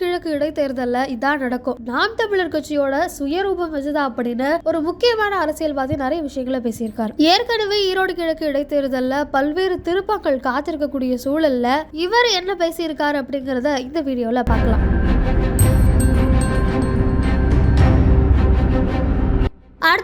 கிழக்கு இடைத்தேர்தல்ல இதான் நடக்கும். நாம் தமிழர் கட்சியோட சுயரூபம் வச்சுதான் அப்படின்னு ஒரு முக்கியமான அரசியல்வாதி நிறைய விஷயங்களை பேசியிருக்காரு. ஏற்கனவே ஈரோடு கிழக்கு இடைத்தேர்தல்ல பல்வேறு திருப்பங்கள் காத்திருக்கக்கூடிய சூழல்ல இவர் என்ன பேசியிருக்காரு அப்படிங்கறத இந்த வீடியோல பார்க்கலாம்.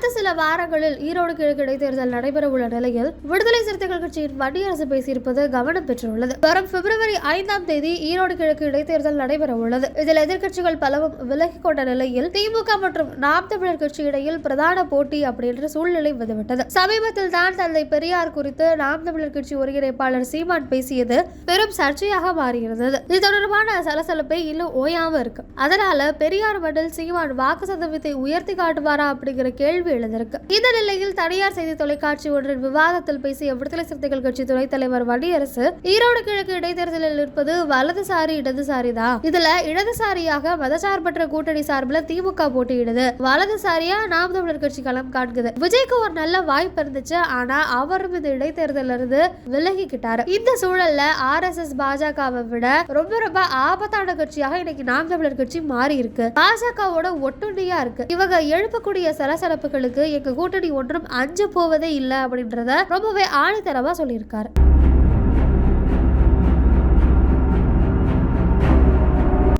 அடுத்த சில வாரங்களில் ஈரோடு கிழக்கு இடைத்தேர்தல் நடைபெற உள்ள நிலையில் விடுதலை சிறுத்தைகள் கட்சியின் வட்டியரசு பேசியிருப்பது கவனம் பெற்றுள்ளது. வரும் பிப்ரவரி ஐந்தாம் தேதி ஈரோடு கிழக்கு இடைத்தேர்தல் நடைபெற உள்ளது இதில் எதிர்க்கட்சிகள் பலவும் விலகிக் கொண்ட நிலையில் திமுக மற்றும் நாம் தமிழர் கட்சி இடையில் பிரதான போட்டி அப்படின்ற சூழ்நிலை வந்துவிட்டது. சமீபத்தில் தான் தந்தை பெரியார் குறித்து நாம் தமிழர் கட்சி ஒருங்கிணைப்பாளர் சீமான் பேசியது பெரும் சர்ச்சையாக மாறியிருந்தது. இது தொடர்பான சலசலப்பை இன்னும் ஓயாம இருக்கு. அதனால பெரியார் மண்டல் சீமான் வாக்கு சதவீதத்தை உயர்த்தி காட்டுவாரா அப்படிங்கிற கேள்வி எழுந்திருக்கு. இந்த நிலையில் தனியார் செய்தி தொலைக்காட்சி ஒன்றின் விவாதத்தில் பேசிய விடுதலை சிறுத்தைகள் கட்சி துணைத் தலைவர் வன்னியரசு ஈரோடு கிழக்கு இடைத்தேர்தலில் இருப்பது வலதுசாரி இடதுசாரி தான் இதுல இடதுசாரியாக மதசார்பற்ற கூட்டணி சார்பில் திமுக போட்டியிடுது. வலதுசாரியா நாம் தமிழர் கட்சி களம் காண்குது. விஜய்க்கு ஒரு நல்ல வாய்ப்பு இருந்துச்சு ஆனா அவரும் இந்த இடைத்தேர்தல இருந்து விலகிக்கிட்டாரு. இந்த சூழல்ல ஆர் எஸ் எஸ் பாஜகவை விட ரொம்ப ரொம்ப ஆபத்தான கட்சியாக இன்னைக்கு நாம் தமிழர் கட்சி மாறி இருக்கு பாஜகவோட ஒட்டுண்டியா இருக்கு. இவங்க எழுப்பக்கூடிய சலசலப்புகள் அவர்களுக்கு எங்க கூட்டணி ஒன்றும் அஞ்சு போவதே இல்லை அப்படின்றத ரொம்பவே ஆணித்தரமா சொல்லியிருக்காரு.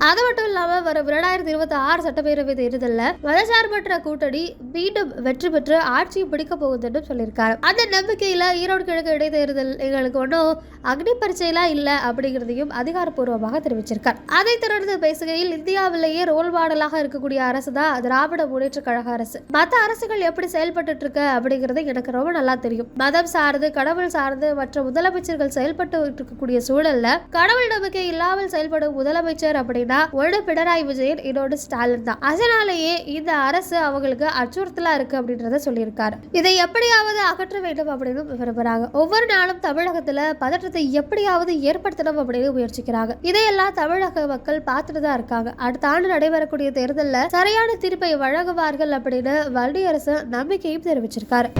அது மட்டும் இல்லாம வரும் இரண்டாயிரத்தி இருபத்தி ஆறு சட்டப்பேரவை தேர்தலில் மதசார்பற்ற கூட்டணி மீண்டும் வெற்றி பெற்று ஆட்சியை பிடிக்க போகுதுன்னு சொல்லியிருக்காரு. அந்த நம்பிக்கையில் ஈரோடு கிழக்கு இடைத்தேர்தல் எங்களுக்கு ஒன்றும் அக்னி பரிச்சையெல்லாம் இல்லை அப்படிங்கிறதையும் அதிகாரப்பூர்வமாக தெரிவிச்சிருக்கார். அதை தொடர்ந்து பேசுகையில் இந்தியாவிலேயே ரோல் மாடலாக இருக்கக்கூடிய அரசு தான் திராவிட முன்னேற்ற கழக அரசு. மற்ற அரசுகள் எப்படி செயல்பட்டு இருக்கு அப்படிங்கிறது எனக்கு ரொம்ப நல்லா தெரியும். மதம் சார்ந்து கடவுள் சார்ந்து மற்ற முதலமைச்சர்கள் செயல்பட்டு இருக்கக்கூடிய சூழல்ல கடவுள் நம்பிக்கை இல்லாமல் செயல்படும் முதலமைச்சர் அப்படின்னா ஒன்று பினராயி விஜயன் இதோட ஸ்டாலின் தான். அதனாலேயே இந்த அரசு அவங்களுக்கு அச்சுறுத்தலாக இருக்குது அப்படின்றத சொல்லியிருக்காரு. இதை எப்படியாவது அகற்ற வேண்டும் அப்படின்னு விரும்புகிறாங்க ஒவ்வொரு நாளும் தமிழகத்தில் பதற்றத்தை எப்படியாவது ஏற்படுத்தணும் அப்படின்னு முயற்சிக்கிறாங்க. இதையெல்லாம் தமிழக மக்கள் பார்த்துட்டு தான் இருக்காங்க. அடுத்த ஆண்டு நடைபெறக்கூடிய தேர்தலில் சரியான தீர்ப்பை வழங்குவார்கள் அப்படின்னு வன்னியரசு நம்பிக்கையும் தெரிவிச்சிருக்காரு.